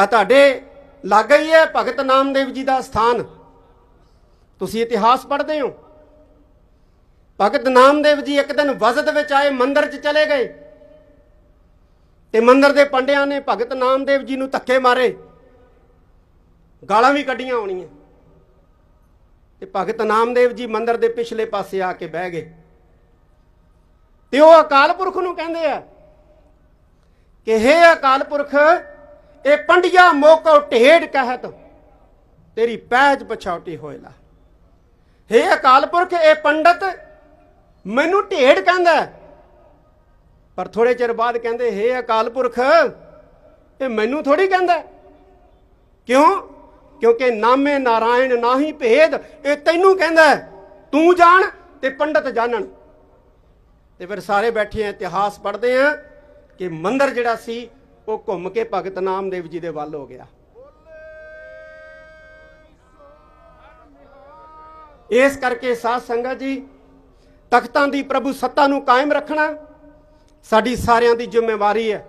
ਆ ਤੁਹਾਡੇ ਲੱਗ ਹੀ ਹੈ ਭਗਤ ਨਾਮਦੇਵ ਜੀ ਦਾ ਸਥਾਨ। ਤੁਸੀਂ ਇਤਿਹਾਸ ਪੜ੍ਹਦੇ ਹੋ। ਭਗਤ ਨਾਮਦੇਵ ਜੀ ਇੱਕ ਦਿਨ ਵਜ਼ਦ ਵਿੱਚ ਆਏ, ਮੰਦਿਰ 'ਚ ਚਲੇ ਗਏ। ਤੇ ਮੰਦਿਰ ਦੇ ਪੰਡਿਆਂ ਨੇ ਭਗਤ ਨਾਮਦੇਵ ਜੀ ਨੂੰ ਧੱਕੇ ਮਾਰੇ। ਗਾਲਾਂ ਵੀ ਕੱਢੀਆਂ ਹੋਣੀਆਂ। ਤੇ ਭਗਤ ਨਾਮਦੇਵ ਜੀ ਮੰਦਿਰ ਦੇ ਪਿਛਲੇ ਪਾਸੇ ਆ ਕੇ ਬਹਿ ਗਏ। ਤੇ ਉਹ ਅਕਾਲ ਪੁਰਖ ਨੂੰ ਕਹਿੰਦੇ ਆ ਕਿ ਹੇ ਅਕਾਲ ਪੁਰਖ ਇਹ ਪੰਡਿਆ ਮੋਕੋ ਢੇੜ ਕਹਿਤ, ਤੇਰੀ ਪੈਜ ਪਛਾਉਟੀ ਹੋਇਲਾ। ਹੇ ਅਕਾਲ ਪੁਰਖ, ਇਹ ਪੰਡਤ ਮੈਨੂੰ ਢੇੜ ਕਹਿੰਦਾ ਪਰ ਥੋੜੇ ਚਿਰ ਬਾਅਦ ਕਹਿੰਦੇ, ਹੇ ਅਕਾਲ ਪੁਰਖ, ਇਹ ਮੈਨੂੰ ਥੋੜੀ ਕਹਿੰਦਾ ਕਿਉਂ? ਕਿਉਂਕਿ ਨਾਮੇ ਨਾਰਾਇਣ ਨਾਹੀ ਭੇਦ, ਇਹ ਤੈਨੂੰ ਕਹਿੰਦਾ ਤੂੰ ਜਾਣ ਤੇ ਪੰਡਤ ਜਾਣਨ। ਤੇ ਫਿਰ ਸਾਰੇ ਬੈਠੇ ਆ, ਇਤਿਹਾਸ ਪੜ੍ਹਦੇ ਆ ਕਿ ਮੰਦਰ ਜਿਹੜਾ ਸੀ ਉਹ ਘੁੰਮ ਕੇ ਭਗਤ ਨਾਮਦੇਵ ਜੀ ਦੇ ਵੱਲ ਹੋ ਗਿਆ। ਇਸ ਕਰਕੇ ਸਾਧ ਸੰਗਤ ਜੀ, ਤਖਤਾਂ ਦੀ ਪ੍ਰਭੂ ਸੱਤਾ ਨੂੰ ਕਾਇਮ ਰੱਖਣਾ ਸਾਡੀ ਸਾਰਿਆਂ ਦੀ ਜ਼ਿੰਮੇਵਾਰੀ ਹੈ।